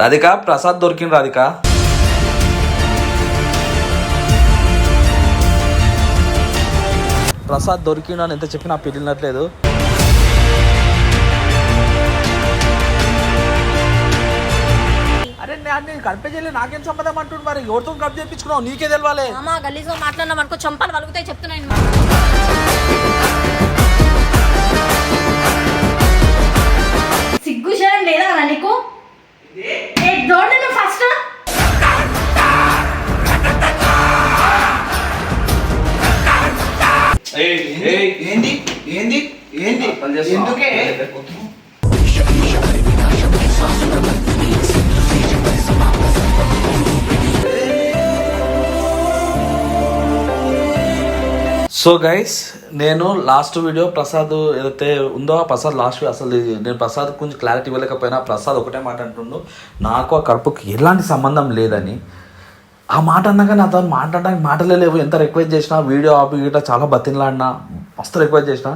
రాధిక ప్రసాద్ దొరికింది రాధిక. ప్రసాద్ దొరికిండు అని ఎంత చెప్పినా పెళ్ళినట్లేదు అరే నేను కనిపించలే నాకేం సంబంధం అంటుండు మరి? ఎవరితో కప్ చేయించుకున్నావు నీకే తెలవాలి. మామ గలీజ్గా మాట్లాడినాం అనుకో చంపాలు వలుగుతాయి చెప్తున్నాను సిగ్గు లేదా నీకు? ఫస్ట్ ఏంది? ఏంది? ఏంది? ఎందుకే? సో గైస్ నేను లాస్ట్ వీడియో ప్రసాద్ ఏదైతే ఉందో ప్రసాద్ లాస్ట్ అసలు నేను ప్రసాద్ కొంచెం క్లారిటీ ఇవ్వలేకపోయినా ప్రసాద్ ఒకటే మాట అంటుండు నాకు ఆ కడుపుకి ఎలాంటి సంబంధం లేదని. ఆ మాట అన్నాక నా తను మాట్లాడడానికి మాటలే లేవు. ఎంత రిక్వెస్ట్ చేసినా వీడియో ఆపి గిట్లా చాలా బతిలాడినా మస్తు రిక్వెస్ట్ చేసినా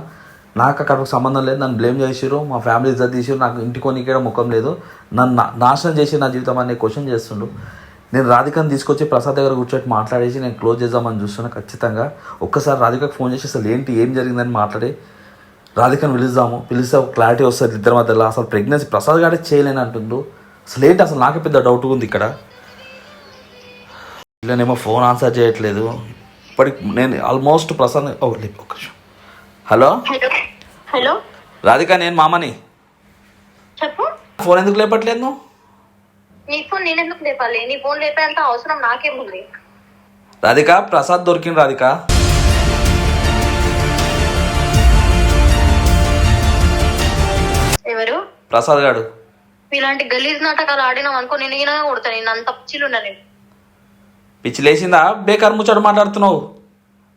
నాకు ఆ కడుపుకి సంబంధం లేదు నన్ను బ్లేమ్ చేసిరు మా ఫ్యామిలీ ఇజ్జత్ తీసిరు నాకు ఇంటికి కొనికే ముఖం లేదు నన్ను నాశనం చేసి నా జీవితం అనే క్వశ్చన్ చేస్తుండు. నేను రాధికని తీసుకొచ్చి ప్రసాద్ దగ్గర కూర్చొని మాట్లాడేసి నేను క్లోజ్ చేద్దామని చూస్తున్నా ఖచ్చితంగా. ఒక్కసారి రాధికకు ఫోన్ చేసి అసలు ఏంటి ఏం జరిగిందని మాట్లాడి రాధికను పిలుద్దాము. పిలిస్తే ఒక క్లారిటీ వస్తుంది ఇద్దరి మధ్యలో. అసలు ప్రెగ్నెన్సీ ప్రసాద్ గారే చేయలేని అంటుండు. అసలు ఏంటి అసలు నాకే పెద్ద డౌట్ ఉంది ఇక్కడ. వీళ్ళనేమో ఫోన్ ఆన్సర్ చేయట్లేదు. ఇప్పటికి నేను ఆల్మోస్ట్ ప్రసాద్ నిమిషం. హలో? హలో. రాధిక నేను మామని. చెప్పు. ఫోన్ ఎందుకు లేపట్లేదు నువ్వు? నీ ఫోన్ నేను ఎందుకు లేపాలి? నీ ఫోన్ లేపేంత అవసరం నాకేముంది? రాధిక ప్రసాద్ దొరికింది రాధిక. ఎవరు? ప్రసాద్ గాడు. ఇలాంటి గలీజ్ నాటకాలు ఆడినాం అనుకో నేను ఈయన కొడతాను నేను అంత పిచ్చిలున్నా నేను. పిచ్చి లేచిందా? బేకార్ ముచ్చట మాట్లాడుతున్నావు.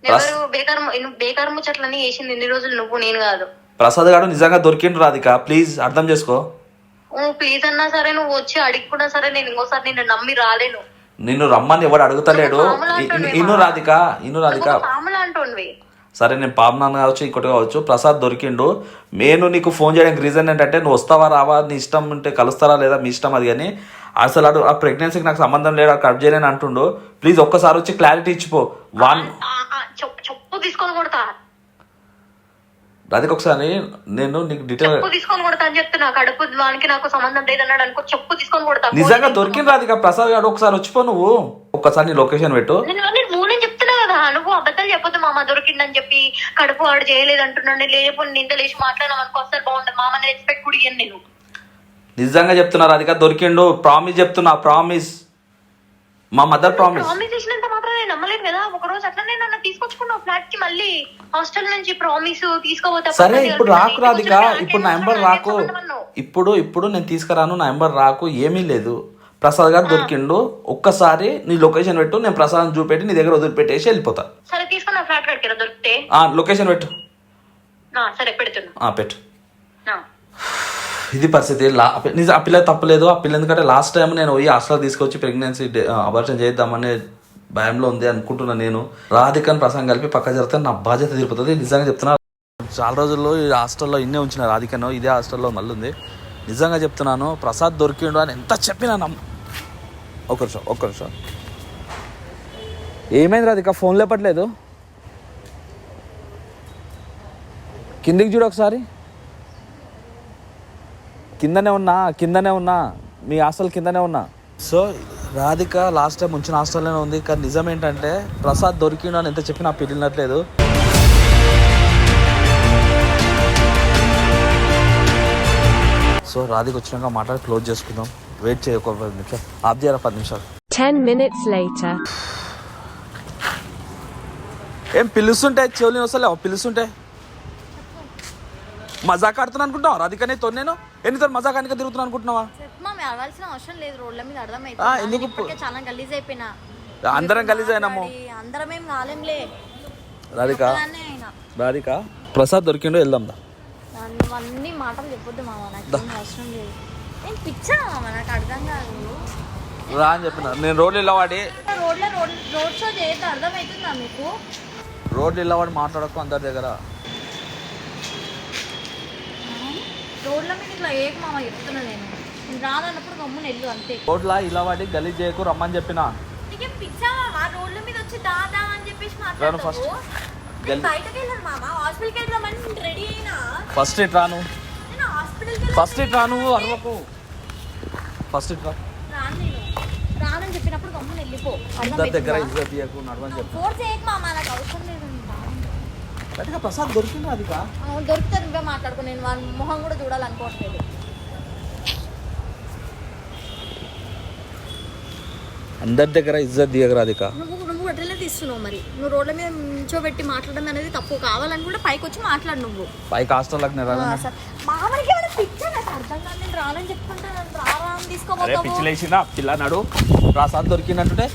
ఎవరు? బేకార్ ము- బేకార్ ముచ్చట్లన్నీ చేసింది ఇన్ని రోజులు నువ్వు నేను కాదు. ప్రసాద్ గాడు నిజంగా దొరికిండు రాధిక. ప్లీజ్ అర్థం చేసుకో. ప్లీజ్ అన్నా సరే నువ్వు వచ్చి అడిగినా సరే నేను ఇంకోసారి నిన్ను నమ్మి రాలేను. నిన్ను రమ్మని ఎవడు అడుగుతలేడు? ఇను. రాధిక ఇను రాధిక. సరే నేను పాపనాన్న కావచ్చు ఇంకోటి కావచ్చు ప్రసాద్ దొరికిండు. నేను నీకు ఫోన్ చేయడానికి రీజన్ ఏంటంటే నువ్వు వస్తావా రావా నీ ఇష్టం ఉంటే కలుస్తారా లేదా మీ ఇష్టం అది కానీ అసలు అడు ఆ ప్రెగ్నెన్సీకి నాకు సంబంధం లేదు కట్ చేయలేని అంటుండు. ప్లీజ్ ఒక్కసారి వచ్చి క్లారిటీ ఇచ్చిపో. వన్ చెప్పు చెప్పు తీసుకొని కొడతా. రాధిక ఒకసారి నేను నీకు డీటెయిల్ చెప్పు తీసుకొని కొడతా అని చెప్తున్నా కడుపు వానికి నాకు సంబంధం లేదన్నాడు అనుకో చెప్పు తీసుకొని కొడతా. నిజంగా దొరికింది రాధిక ప్రసాద్ గారు ఒకసారి వచ్చిపో నువ్వు. ఒక్కసారి నీ లొకేషన్ పెట్టు. నేను నేను చెప్తున్నా కదా నువ్వు అబద్ధాలు చెప్పొద్దు మామ దొరికిందని చెప్పి కడుపు వాడు చేయలేదు అంటున్నాను లేకపోతే నింద లేచి మాట్లాడినాం అనుకో వస్తారు బాగుంటుంది మామని రెస్పెక్ట్ కూడా ఇయ్యను నేను. నిజంగా చెప్తున్నా రాధిక దొరికిండు. ప్రామిస్ చెప్తున్నా ప్రామిస్ మా మదర్ ప్రామిస్ ప్రామిస్ చేసినంత మాత్రం నేను నమ్మలేదు కదా. ఒక రోజు అట్లనే నన్ను తీసుకొచ్చుకున్నావు ఫ్లాట్కి మళ్ళీ హాస్టల్ నుంచి ప్రామిస్ తీసుకోపోతే సరే ఇప్పుడు రాకు. రాధిక ఇప్పుడు నా నాకేం రాకు? ఇప్పుడు ఇప్పుడు నేను తీసుకురాను నా నెంబర్ రాకు ఏమీ లేదు. ప్రసాద్ గారు దొరికిండు. ఒక్కసారి నీ లొకేషన్ పెట్టు నేను ప్రసాద్ చూపెట్టి నీ దగ్గర వదిలిపెట్టేసి వెళ్ళిపోతా. సరే తీసుకున్న ఫ్లాట్ దొరికితే. లొకేషన్ పెట్టు. సరే పెడుతున్నా. పెట్టు. ఇది పరిస్థితి. లా ఆ నిజం ఆ పిల్ల తప్పలేదు ఆ పిల్ల ఎందుకంటే లాస్ట్ టైం నేను పోయి హాస్టల్ తీసుకొచ్చి ప్రెగ్నెన్సీ అబార్షన్ చేద్దామనే భయంలో ఉంది అనుకుంటున్నా నేను. రాధికని ప్రసంగం కలిపి పక్క జరిగితే నా బాధ్యత తీరిపోతుంది. నిజంగా చెప్తున్నా. చాలా రోజుల్లో ఈ హాస్టల్లో ఇన్నే ఉంచిన రాధికను. ఇదే హాస్టల్లో మళ్ళీ ఉంది నిజంగా చెప్తున్నాను ప్రసాద్ దొరికిండు అని ఎంత చెప్పినా నమ్మ ఒక నిమిషం ఒక్క నిమిషం. ఏమైంది రాధిక? ఫోన్ లేపట్లేదు? కిందికి చూడు ఒకసారి. కిందనే ఉన్నా కిందనే ఉన్నా మీ హాస్టల్ కిందనే ఉన్నా. సో రాధిక లాస్ట్ టైం ఉంచిన హాస్టల్లోనే ఉంది. కానీ నిజం ఏంటంటే ప్రసాద్ దొరికిండు అని ఎంత చెప్పినా పెళ్ళినట్లేదు సో రాధిక వచ్చినాక మాట్లాడి క్లోజ్ చేసుకుందాం. వెయిట్ చేయ ఒక పది నిమిషాలు. ఆఫ్ చేయరా పది నిమిషాలు. 10 minutes later. ఏం పిలుస్తుంటే? చెవులు వస్తలేవు పిలుస్తుంటే? మజాక్ ఆడుతున్నా అనుకుంటావా రాధికనే తో నేను? ఎన్నితో మజాకానిక తిరుగుతున్నా అనుకుంటున్నావా? మామ అడవాల్సిన అవసరం లేదు. రోడ్ల మీద అర్థమైతే ఎందుకు చాలా గలీజ్ అయిపోయినా. అందరం గలీజ్ అయినాము. అందరం ఏం కాలేంలే. రాధిక రాధిక ప్రసాద్ దొరికిండో వెళ్దాం అన్ని మాటలు చెప్పొద్దు మామ నాకు ఏం అవసరం లేదు. నేను పిచ్చా మామ నాకు అర్థం కాదు. రా అని చెప్పిన. నేను రోడ్లు ఇల్లవాడి. రోడ్లో రోడ్ షో చేయొద్దు అర్థమవుతుందా మీకు? రోడ్లు ఇల్లవాడి మాట్లాడకు అందరి దగ్గర. రోడ్ల మీద ఇట్లా ఏక మామ చెప్తున్నా నేను. నేను రానన్నప్పుడు గమ్మున వెళ్ళు అంతే. రోడ్లా ఇలా వాడి గలీజ్ చేయకు రమ్మని చెప్పిన? నీకేం పిచ్చావా మా రోడ్ల మీద వచ్చి దాదా అని చెప్పేసి రాను first. మాట్లాడతావు నేను గల్- బయటకు వెళ్ళాను మామ. హాస్పిటల్కి వెళ్దామని నేను రెడీ అయినా. ఫస్ట్ ఇట్ రాను. నేను హాస్పిటల్కి ఫస్ట్ ఇట్ రాను అరవకు. ఫస్ట్ ఇట్ రా. రాను నేను. రానని చెప్పినప్పుడు గమ్మున వెళ్ళిపో. ఇద్దరి దగ్గర ఇజ్జత్ తీయకు నడవని చెప్పు. ఫోర్స్ చేయకు మామ నాకు అవసరం లేదు. గట్టిగా ప్రసాద్ దొరికింది అది కా అవును, దొరికితే నువ్వే మాట్లాడుకో. నేను వాడి మొహం కూడా చూడాలనుకోవట్లేదు. అందరి దగ్గర ఇజ్జత్ దిగరా అది కా నువ్వు నువ్వు గొడ్రెలే తీస్తున్నావు మరి. నువ్వు రోడ్ల మీద నించోబెట్టి మాట్లాడడం అనేది తప్పు కావాలని కూడా పైకి వచ్చి మాట్లాడు నువ్వు. పైకి హాస్టల్లోకి నేను రాను. అసలు మామూలుగా ఏమైనా పిచ్చా? నాకు అర్థం కాదు నేను రానని చెప్పుకుంటా. నన్ను రారా అని తీసుకోబోతావు పిచ్చిలేసిన పిల్ల నడు ప్రసాద్ దొరికిందంటుంటే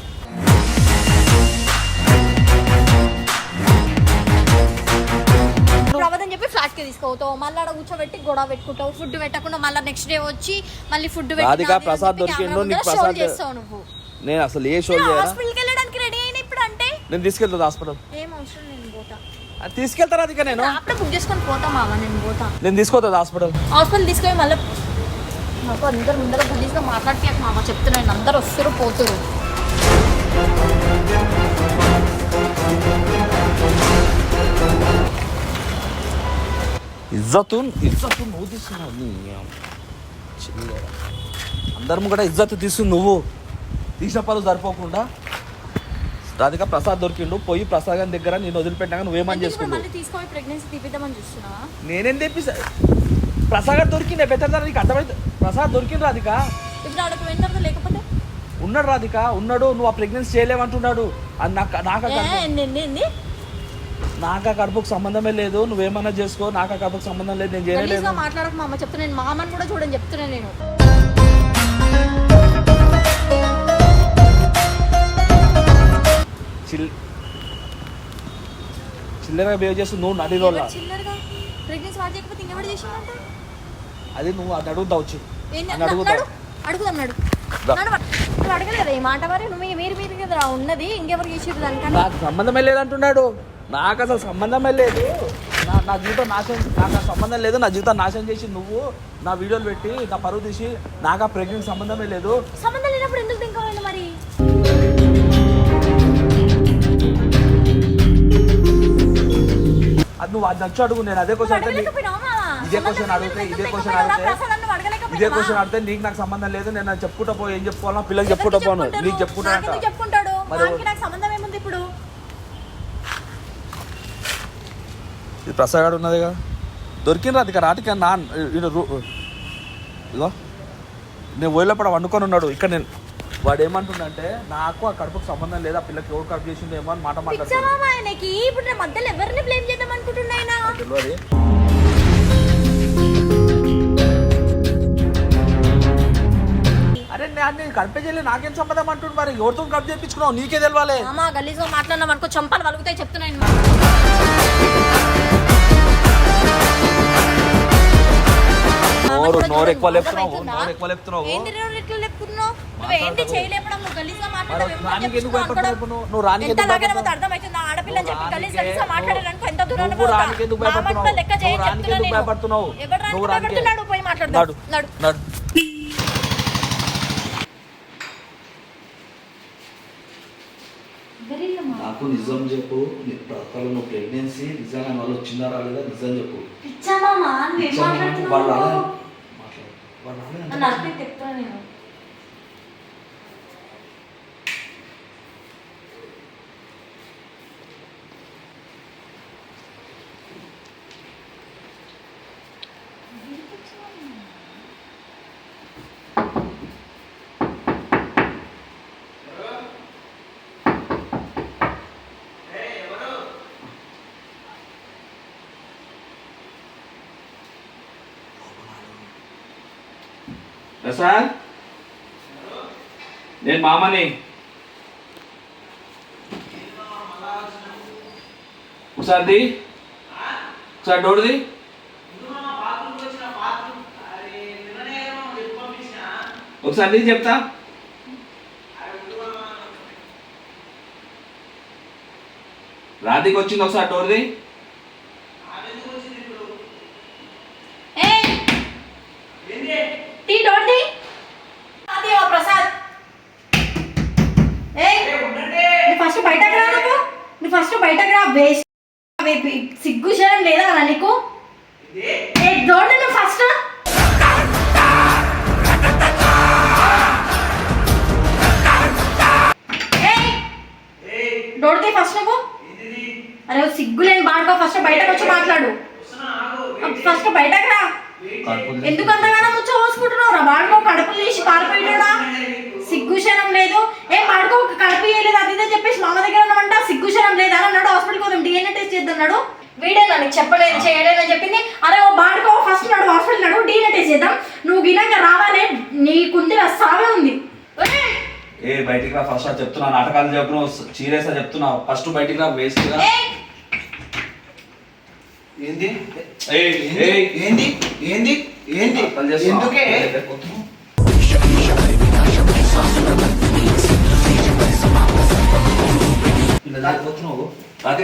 తీసుకోపోతావు మళ్ళీ ఆడ కూర్చోబెట్టి గొడవ పెట్టుకుంటావు. ఫుడ్ పెట్టకుండా మళ్ళీ నెక్స్ట్ డే వచ్చి మళ్ళీ ఫుడ్ రాధిక ప్రసాద్ దొరికిండు, నీకు ప్రసాద్ చేస్తావు నువ్వు. నేను అసలు ఏ షో హాస్పిటల్కి వెళ్ళడానికి రెడీ అయిన ఇప్పుడు అంటే? నేను తీసుకెళ్తుంది హాస్పిటల్ ఏం అవసరం నేను పోతా. అది నేను. అప్పుడే బుక్ చేసుకొని పోతా మావా నేను పోతా. నేను తీసుకోతుంది హాస్పిటల్ హాస్పిటల్ తీసుకొని మళ్ళీ నాకు అందరు ముందర గుడ్డీస్గా మాట్లాడితే మామ చెప్తున్నాను అందరు వస్తారు పోతురు. ఇజ్జతు ఇజ్జతు నువ్వు తీసుకున్నావు నీ. అందరం కూడా ఇజ్జత్ తీసు నువ్వు. తీసిన పనులు సరిపోకుండా రాధిక ప్రసాద్ దొరికిండు. పోయి ప్రసాద్ గారి దగ్గర నేను వదిలిపెట్టాక నువ్వేమని చూస్తున్నావా? నేనేం తెప్పిస్తా? ప్రసాద్ దొరికిండే బెటర్ నీకు అర్థమైతే ప్రసాద్ దొరికిండు రాధిక. లేకపోతే? ఉన్నాడు రాధిక ఉన్నాడు నువ్వు ఆ ప్రెగ్నెన్సీ చేయలేమంటున్నాడు అది నాకు నాకు నాకు ఆ కడుపుకు సంబంధమే లేదు నువ్వేమన్నా చేసుకో నాకు ఆ కడుపుకు సంబంధం లేదు నేను చేయలేదు గలీజ్గా మాట్లాడక మా అమ్మ చెప్తున్నాను మామని కూడా చూడని చెప్తున్నాను నేను. చిల్ చిల్లరగా బిహేవ్ చేస్తూ నువ్వు నడిరోళ్ళ ఎవరు చిల్లరగా ప్రెగ్నెన్సీ వాడు చేయకపోతే ఇంకెవరు చేసిందంట? అది నువ్వు అది అడుగుతావు వచ్చి ఏంది? అని నడు, అడుగుతావు. నడు. అడుగుదాం నడు. దా. నడు, అడగలేదా ఈ మాట మరి? నువ్వు మీరు మీరు కదా ఉన్నది ఇంకెవరు చేసేది దానికన్నా? నాకు సంబంధమే లేదంటున్నాడు. నాకు అసలు సంబంధమే లేదు నా నా జీవితం నాశనం నాకు ఆ సంబంధం లేదు నా జీవితం నాశనం చేసి నువ్వు నా వీడియోలు పెట్టి నా పరువు తీసి నాకు ఆ ప్రెగ్నెంట్ సంబంధమే లేదు సంబంధం లేనప్పుడు ఎందుకు దింకోవాలి మరి అది నువ్వు అది నచ్చు అడుగు నేను అదే క్వశ్చన్ అడిగితే నీ- అడగలేకపోయినావా మామ? ఇదే క్వశ్చన్ అడిగితే ఇదే క్వశ్చన్? అడిగితే ఇదే? క్వశ్చన్ అడిగితే నీకు నాకు సంబంధం లేదు నేను అది చెప్పుకుంటా పో ఏం చెప్పుకోవాలా పిల్లలు చెప్పుకుంటా పోను? నీకు చెప్పుకుంటా చెప్పుకుంటాడు మరి నాకు సంబంధం ఏముంది ఇప్పుడు ఇది ప్రసాద్ ఉన్నది కదా దొరికింది అది రాటికి నా ఈడ రూ- ఇగో నేను పోయినప్పుడు వండుకొని ఉన్నాడు. ఇక్కడ నేను వాడు ఏమంటుండంటే నాకు ఆ కడుపుకు సంబంధం లేదు ఆ పిల్లకి ఎవరు కడుపు చేసిందో ఏమో అని మాట మాట్లాడుతున్నాడు ఇప్పుడు మధ్యలో ఎవరిని బ్లేమ్ చేద్దాం అనుకుంటున్నాయినా తెలియదు అరే నేను కడుపే చేయలేదు. నాకేం సంబంధం అంటుండు మరి? ఎవరితో కడుపు చేయించుకున్నావు నీకే తెలవాలి. మామ గలీజ్గా మాట్లాడినాం అనుకో చంపాలు వలుగుతాయి చెప్తున్నాను నోరు నోరు ఎక్కువ లేపుతున్నావు నోరు ఎక్కువ లేపుతున్నావు. నువ్వు రానికి ఎందుకు భయపడుతున్నావు? నువ్వు? రానికి నడు. నడు. నాకు నిజం చెప్పు నీ ప్రకారం నువ్వు ప్రెగ్నెన్సీ నిజంగా వాళ్ళు వచ్చిందా రాలేదా? నిజం చెప్పు. వాళ్ళు రాలేదు. మాట్లాడుతున్నావు వాళ్ళు అంటే చెప్తాను నేను సార్ నేను మామని. ఒకసారి ది. ఒకసారి డోర్ది ఒకసారి చెప్తా. రాధికి వచ్చింది ఒకసారి డోర్ది ఫస్ట్ బయటకు రా సిగ్గు చేయడం లేదా అలా నీకు? ఫస్ట్? దోడితే ఫస్ట్ నువ్వు? అరే సిగ్గు లేని బాడుకో ఫస్ట్ బయటకు వచ్చి మాట్లాడు. ఫస్ట్ బయటకు రా. ఎందుకు అంతగానో ముచ్చ పోసుకుంటున్నావు రా వాడుకో కడుపులు తీసి పారిపోయినా సిగ్గుశనం లేదు. ఏం వాడుకో కడుపు ఇయ్యలేదు అది ఇదే చెప్పేసి మామ దగ్గర ఉన్నామంట సిగ్గుశనం లేదా అని అన్నాడు. హాస్పిటల్కి పోదాం డిఎన్ఏ టెస్ట్ చేద్దాం అన్నాడు. వీడే నాకు చెప్పలేదు చేయలేదని చెప్పింది. అరే ఓ బాడుకో ఫస్ట్ నాడు హాస్పిటల్ నాడు డిఎన్ఏ టెస్ట్ చేద్దాం. నువ్వు గినాక రావాలి నీకుంది సావే ఉంది! ఏ బయటికి రా ఫస్ట్ చెప్తున్నా నాటకాలు చెప్పు సీరియస్ చెప్తున్నా. ఫస్ట్ బయటికి రా వేస్ట్! ఏంది? ఏంది. ఏంది? ఏంది? ఎందుకే? ఇలా లేకపోతున్నావు. రాత్రి